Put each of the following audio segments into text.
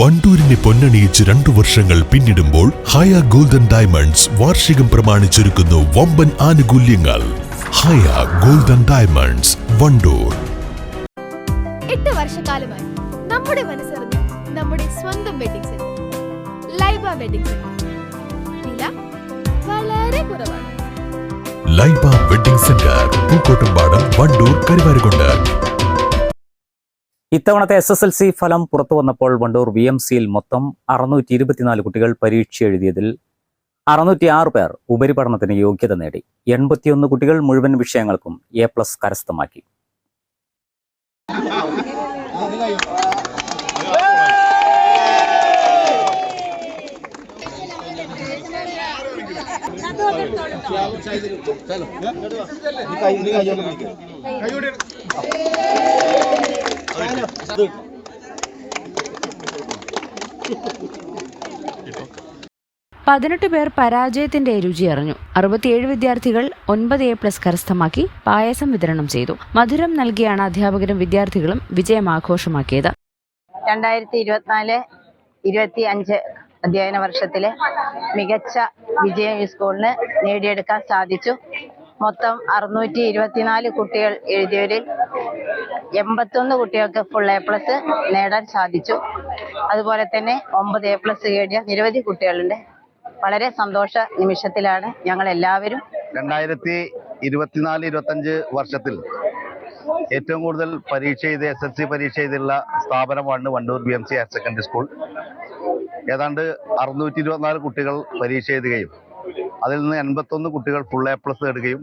വണ്ടൂരിനെ പൊന്നണിയിച്ച് രണ്ടു വർഷങ്ങൾ പിന്നിടുമ്പോൾ ഹയ ഗോൾഡൻ ഡയമണ്ട്സ് വാർഷികം പ്രമാണിച്ചൊരുക്കുന്നു വമ്പൻ ആനുകൂല്യങ്ങൾ. Haya golden diamonds Wandoor. എട്ട് വർഷക്കാലമായി നമ്മുടെ മനസ്സറിഞ്ഞ് നമ്മുടെ സ്വന്തം wedding centre Laiba wedding centre വില വളരെ കുറവാണ്. Laiba wedding centre Pookkottumpadam Wandoor Karuvarakundu. ഇത്തവണത്തെ എസ് എസ് എൽ സി ഫലം പുറത്തു വന്നപ്പോൾ വണ്ടൂർ വി എം സിയിൽ മൊത്തം അറുന്നൂറ്റി ഇരുപത്തിനാല് കുട്ടികൾ പരീക്ഷ എഴുതിയതിൽ അറുന്നൂറ്റി ആറ് പേർ ഉപരിപഠനത്തിന് യോഗ്യത നേടി. എൺപത്തിയൊന്ന് കുട്ടികൾ മുഴുവൻ വിഷയങ്ങൾക്കും എ പ്ലസ് കരസ്ഥമാക്കി. പതിനെട്ട് പേർ പരാജയത്തിന്റെ രുചി അറിഞ്ഞു. അറുപത്തിയേഴ് വിദ്യാർത്ഥികൾ ഒൻപത് എ പ്ലസ് കരസ്ഥമാക്കി പായസം വിതരണം ചെയ്തു. മധുരം നൽകിയാണ് അധ്യാപകരും വിദ്യാർത്ഥികളും വിജയം ആഘോഷമാക്കിയത് രണ്ടായിരത്തി ഇരുപത്തിനാല് ഇരുപത്തി അഞ്ച് അധ്യയന വർഷത്തിലെ മികച്ച വിജയം ഈ സ്കൂളിന് നേടിയെടുക്കാൻ സാധിച്ചു. മൊത്തം അറുന്നൂറ്റി ഇരുപത്തിനാല് കുട്ടികൾ എഴുതിയവരിൽ എൺപത്തൊന്ന് കുട്ടികൾക്ക് ഫുൾ എ പ്ലസ് നേടാൻ സാധിച്ചു. അതുപോലെ തന്നെ ഒമ്പത് എ പ്ലസ് നേടിയ നിരവധി കുട്ടികളുണ്ട്. വളരെ സന്തോഷ നിമിഷത്തിലാണ് ഞങ്ങൾ എല്ലാവരും രണ്ടായിരത്തി ഇരുപത്തിനാല് ഇരുപത്തഞ്ച് വർഷത്തിൽ ഏറ്റവും കൂടുതൽ പരീക്ഷ ചെയ്ത് എസ് എസ് സി പരീക്ഷ ചെയ്തുള്ള സ്ഥാപനമാണ് Wandoor B M C higher secondary school ഏതാണ്ട് അറുന്നൂറ്റി ഇരുപത്തിനാല് കുട്ടികൾ പരീക്ഷ എഴുതുകയും അതിൽ നിന്ന് എൺപത്തൊന്ന് കുട്ടികൾ ഫുൾ എ പ്ലസ് നേടുകയും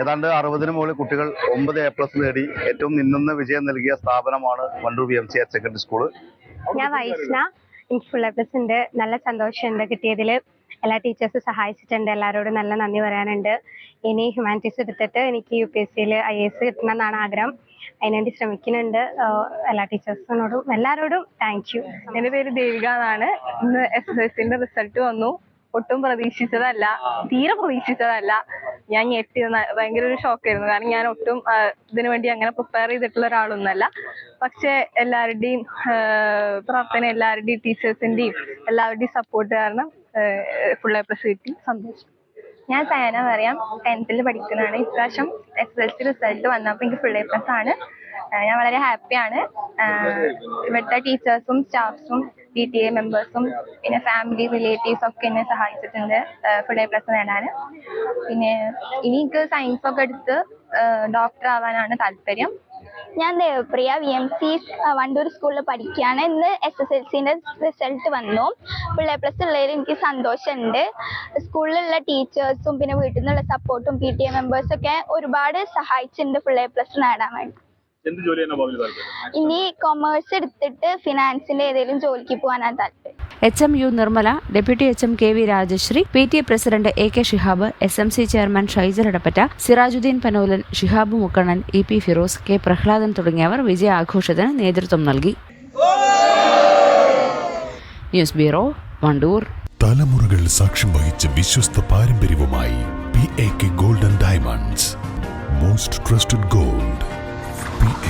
ഏതാണ്ട് അറുപതിന് മുകളിൽ കുട്ടികൾ ഒമ്പത് എ പ്ലസ് നേടി ഏറ്റവും നിന്നുന്ന വിജയം നൽകിയ സ്ഥാപനമാണ് Wandoor M C higher secondary school ഞാൻ വൈഷ്ണ. എനിക്ക് ഫുൾ എ പ്ലസ് ഉണ്ട്. നല്ല സന്തോഷമുണ്ട് കിട്ടിയതിൽ എല്ലാ ടീച്ചേഴ്സും സഹായിച്ചിട്ടുണ്ട്. എല്ലാവരോടും നല്ല നന്ദി പറയാനുണ്ട്. ഇനി ഹ്യൂമാനിറ്റീസ് എടുത്തിട്ട് എനിക്ക് യു പി എസ് സിയിൽ ഐ എസ് കിട്ടണം എന്നാണ് ആഗ്രഹം. അതിനുവേണ്ടി ശ്രമിക്കുന്നുണ്ട്. എല്ലാ ടീച്ചേഴ്സിനോടും എല്ലാവരോടും താങ്ക് യു എന്റെ പേര് ദേവിക എന്നാണ്. ഇന്ന് എസ് എസ് എസ് സിന്റെ റിസൾട്ട് വന്നു. ഒട്ടും പ്രതീക്ഷിച്ചതല്ല. തീരെ പ്രതീക്ഷിച്ചതല്ല. ഞാൻ ഞെട്ടി ഭയങ്കര ഒരു ഷോക്കായിരുന്നു കാരണം ഞാൻ ഒട്ടും ഇതിനു വേണ്ടി അങ്ങനെ പ്രിപ്പയർ ചെയ്തിട്ടുള്ള ഒരാളൊന്നല്ല പക്ഷെ എല്ലാവരുടെയും പ്രാർത്ഥന എല്ലാവരുടെയും ടീച്ചേഴ്സിന്റെയും എല്ലാവരുടെയും സപ്പോർട്ട് കാരണം ഫുൾ എ പ്ലസ് കിട്ടി. സന്തോഷം. ഞാൻ സയന പറയാം. ടെൻത്തിൽ പഠിക്കുന്നതാണ്. ഇപ്രാവശ്യം എസ് എൽ സി റിസൾട്ട് വന്നപ്പോൾ എനിക്ക് ഫുൾ എ പ്ലസ് ആണ്. ഞാൻ വളരെ ഹാപ്പിയാണ് ഇവിടുത്തെ ടീച്ചേഴ്സും സ്റ്റാഫ്സും പി ടി എ മെമ്പേഴ്സും പിന്നെ ഫാമിലി റിലേറ്റീവ്സ് ഒക്കെ എന്നെ സഹായിച്ചിട്ടുണ്ട് ഫുൾ എ പ്ലസ് നേടാൻ. പിന്നെ ഇനി എനിക്ക് സയൻസ് ഒക്കെ എടുത്ത് ഡോക്ടർ ആവാനാണ് താല്പര്യം. ഞാൻ Devapriya V M C Wandoor സ്കൂളിൽ പഠിക്കുകയാണ് ഇന്ന് എസ് എസ് എൽ സിന്റെ റിസൾട്ട് വന്നു. എ പ്ലസ് ഉള്ളതിൽ എനിക്ക് സന്തോഷമുണ്ട്. സ്കൂളിലുള്ള ടീച്ചേഴ്സും പിന്നെ വീട്ടിൽ നിന്നുള്ള സപ്പോർട്ടും പി ടി എ മെമ്പേഴ്സും ഒക്കെ ഒരുപാട് സഹായിച്ചിട്ടുണ്ട് എ പ്ലസ് നേടാൻ വേണ്ടി. ഇനി കൊമേഴ്സ് എടുത്തിട്ട് ഫിനാൻസിന്റെ ഏതെങ്കിലും ജോലിക്ക് പോകാനാണ് താല്പര്യം. H M U Nirmala deputy H M K V Rajasree P T A president A K Shihab S M C chairman Shaijal Edappatta Sirajuddin Panolan Shihab Mukkannan E P Firoz K Prahladan തുടങ്ങിയവർ വിജയാഘോഷത്തിന് നേതൃത്വം നൽകി. News bureau Wandoor തലമുറകൾ സാക്ഷ്യം വഹിച്ച വിശ്വസ്ത പാരമ്പര്യവുമായി P A K golden diamonds most trusted gold